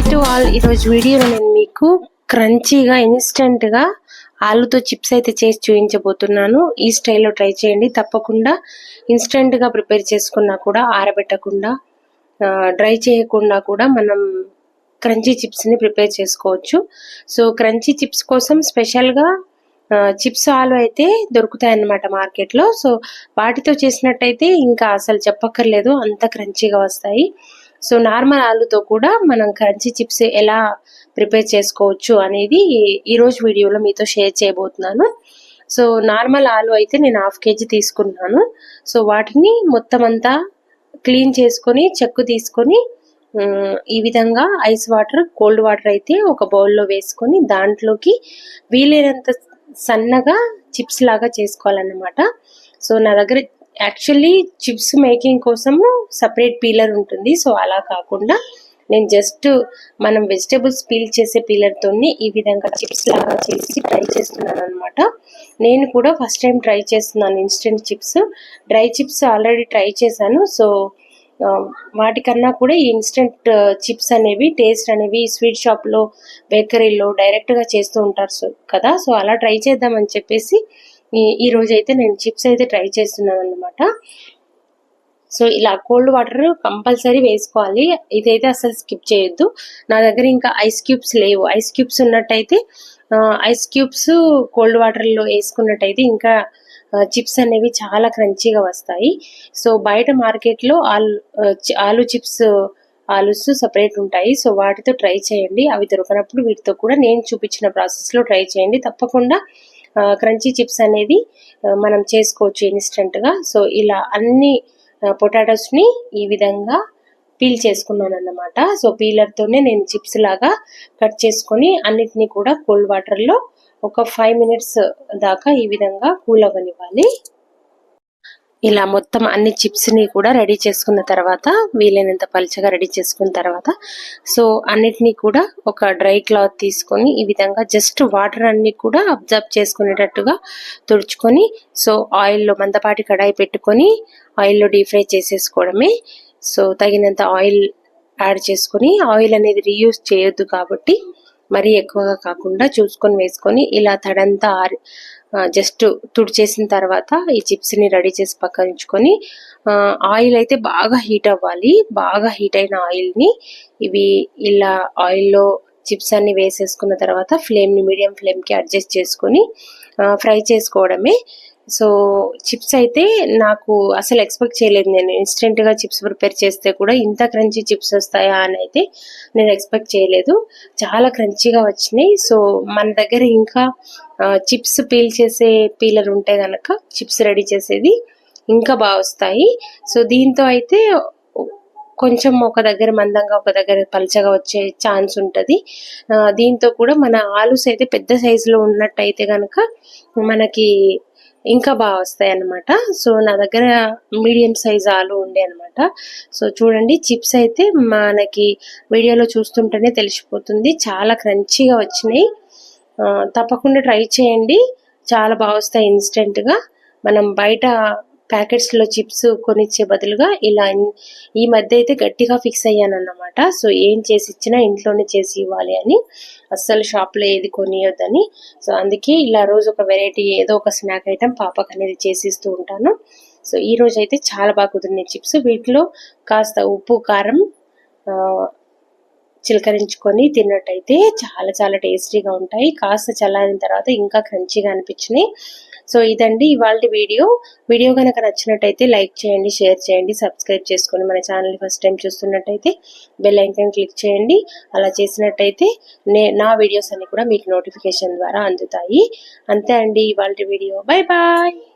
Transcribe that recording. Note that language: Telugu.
ఈరోజు వీడియోలో నేను మీకు క్రంచీగా ఇన్స్టెంట్గా ఆలుతో చిప్స్ అయితే చేసి చూపించబోతున్నాను. ఈ స్టైల్లో ట్రై చేయండి. తప్పకుండా ఇన్స్టెంట్గా ప్రిపేర్ చేసుకున్నా కూడా ఆరబెట్టకుండా డ్రై చేయకుండా కూడా మనం క్రంచీ చిప్స్ని ప్రిపేర్ చేసుకోవచ్చు. సో క్రంచీ చిప్స్ కోసం స్పెషల్గా చిప్స్ ఆలు అయితే దొరుకుతాయి అన్నమాట మార్కెట్లో. సో వాటితో చేసినట్టయితే ఇంకా అసలు చెప్పక్కర్లేదు. అంత క్రంచీగా వస్తాయి. సో నార్మల్ ఆలుతో కూడా మనం క్రంచీ చిప్స్ ఎలా ప్రిపేర్ చేసుకోవచ్చు అనేది ఈరోజు వీడియోలో మీతో షేర్ చేయబోతున్నాను. సో నార్మల్ ఆలు అయితే నేను హాఫ్ కేజీ తీసుకున్నాను. సో వాటిని మొత్తం అంతా క్లీన్ చేసుకొని చెక్కు తీసుకొని ఈ విధంగా ఐస్ వాటర్ కోల్డ్ వాటర్ అయితే ఒక బౌల్లో వేసుకొని దాంట్లోకి వీలైనంత సన్నగా చిప్స్ లాగా చేసుకోవాలన్నమాట. సో నా దగ్గర యాక్చువల్లీ చిప్స్ మేకింగ్ కోసము సపరేట్ పీలర్ ఉంటుంది. సో అలా కాకుండా నేను జస్ట్ మనం వెజిటేబుల్స్ పీల్ చేసే పీలర్తో ఈ విధంగా చిప్స్ లాగా చేసి ట్రై చేస్తున్నాను అనమాట నేను కూడా ఫస్ట్ టైం ట్రై చేస్తున్నాను instant chips dry chips already try చేశాను. సో వాటికన్నా కూడా ఈ ఇన్స్టెంట్ చిప్స్ అనేవి టేస్ట్ అనేవి స్వీట్ షాప్లో బేకరీలో డైరెక్ట్గా చేస్తూ ఉంటారు. కదా? సో అలా ట్రై చేద్దామని చెప్పేసి ఈ రోజు అయితే నేను చిప్స్ అయితే ట్రై చేస్తున్నాను అనమాట సో ఇలా కోల్డ్ వాటర్ కంపల్సరీ వేసుకోవాలి. ఇదైతే అసలు స్కిప్ చేయొద్దు. నా దగ్గర ఇంకా ఐస్ క్యూబ్స్ లేవు. ఐస్ క్యూబ్స్ ఉన్నట్టయితే ఐస్ క్యూబ్స్ కోల్డ్ వాటర్లో వేసుకున్నట్టయితే ఇంకా చిప్స్ అనేవి చాలా క్రంచీగా వస్తాయి. సో బయట మార్కెట్లో ఆలు ఆలు చిప్స్ ఆలుస్ సపరేట్ ఉంటాయి. సో వాటితో ట్రై చేయండి. అవి దొరకనప్పుడు వీటితో కూడా నేను చూపించిన ప్రాసెస్లో ట్రై చేయండి. తప్పకుండా క్రంచీ చిప్స్ అనేది మనం చేసుకోవచ్చు ఇన్స్టెంట్గా సో ఇలా అన్ని పొటాటోస్ని ఈ విధంగా పీల్ చేసుకున్నాను అన్నమాట సో పీలర్తోనే నేను చిప్స్ లాగా కట్ చేసుకొని అన్నిటినీ కూడా కోల్డ్ వాటర్లో ఒక ఫైవ్ మినిట్స్ దాకా ఈ విధంగా కూల్ అవ్వనివ్వాలి. ఇలా మొత్తం అన్ని చిప్స్ని కూడా రెడీ చేసుకున్న తర్వాత వీలైనంత పలుచగా రెడీ చేసుకున్న తర్వాత సో అన్నిటినీ కూడా ఒక డ్రై క్లాత్ తీసుకొని ఈ విధంగా జస్ట్ వాటర్ అన్ని కూడా అబ్జర్వ్ చేసుకునేటట్టుగా తుడుచుకొని సో ఆయిల్లో మందపాటి కడాయి పెట్టుకొని ఆయిల్లో డీప్ ఫ్రై చేసేసుకోవడమే. సో తగినంత ఆయిల్ యాడ్ చేసుకొని ఆయిల్ అనేది రీయూజ్ చేయొద్దు కాబట్టి మరీ ఎక్కువగా కాకుండా చూసుకొని వేసుకొని ఇలా తడంతా ఆరి జస్ట్ తుడిచేసిన తర్వాత ఈ చిప్స్ని రెడీ చేసి పక్కన ఆయిల్ అయితే బాగా హీట్ అవ్వాలి బాగా హీట్ అయిన ఆయిల్ని ఇవి ఇలా ఆయిల్లో చిప్స్ అన్ని వేసేసుకున్న తర్వాత ఫ్లేమ్ని మీడియం ఫ్లేమ్కి అడ్జస్ట్ చేసుకొని ఫ్రై చేసుకోవడమే. సో చిప్స్ అయితే నాకు అసలు ఎక్స్పెక్ట్ చేయలేదు నేను. ఇన్స్టెంట్గా చిప్స్ ప్రిపేర్ చేస్తే కూడా ఇంత క్రంచీ చిప్స్ వస్తాయా అని అయితే నేను ఎక్స్పెక్ట్ చేయలేదు. చాలా క్రంచీగా వచ్చినాయి. సో మన దగ్గర ఇంకా చిప్స్ పీల్ చేసే పీలర్ ఉంటే కనుక చిప్స్ రెడీ చేసేది ఇంకా బాగా వస్తాయి. సో దీంతో అయితే కొంచెం ఒక దగ్గర మందంగా ఒక దగ్గర పలచగా వచ్చే ఛాన్స్ ఉంటుంది. దీంతో కూడా మన ఆలుస్ అయితే పెద్ద సైజులో ఉన్నట్టయితే కనుక మనకి ఇంకా బాగా వస్తాయి అన్నమాట. సో నా దగ్గర మీడియం సైజ్ ఆలు ఉండే అనమాట సో చూడండి చిప్స్ అయితే మనకి వీడియోలో చూస్తుంటేనే తెలిసిపోతుంది. చాలా క్రంచీగా వచ్చినాయి. తప్పకుండా ట్రై చేయండి. చాలా బాగా వస్తాయి ఇన్స్టెంట్గా. మనం బయట ప్యాకెట్స్లో చిప్స్ కొనిచ్చే బదులుగా ఇలా ఈ మధ్య అయితే గట్టిగా ఫిక్స్ అయ్యాను అన్నమాట సో ఏం చేసి ఇచ్చినా ఇంట్లోనే చేసి ఇవ్వాలి అని. అస్సలు షాప్లో ఏది కొనియొద్దని. సో అందుకే ఇలా రోజు ఒక వెరైటీ ఏదో ఒక స్నాక్ ఐటెం పాపకు అనేది చేసిస్తూ ఉంటాను. సో ఈ రోజు అయితే చాలా బాగా కుదిరినాయి చిప్స్. వీటిలో కాస్త ఉప్పు కారం చిలకరించుకొని తిన్నట్టయితే చాలా చాలా టేస్టీగా ఉంటాయి. కాస్త చల్లారిన తర్వాత ఇంకా క్రంచీగా అనిపించినాయి. సో ఇదండి ఇవాళ వీడియో. వీడియో కనుక నచ్చినట్టయితే లైక్ చేయండి షేర్ చేయండి సబ్స్క్రైబ్ చేసుకొని మన ఛానల్ ఫస్ట్ టైం చూస్తున్నట్టయితే బెల్ ఐకాన్ క్లిక్ చేయండి. అలా చేసినట్టయితే నే నా వీడియోస్ అన్ని కూడా మీకు నోటిఫికేషన్ ద్వారా అందుతాయి. అంతే అండి ఇవాళ వీడియో. Bye bye!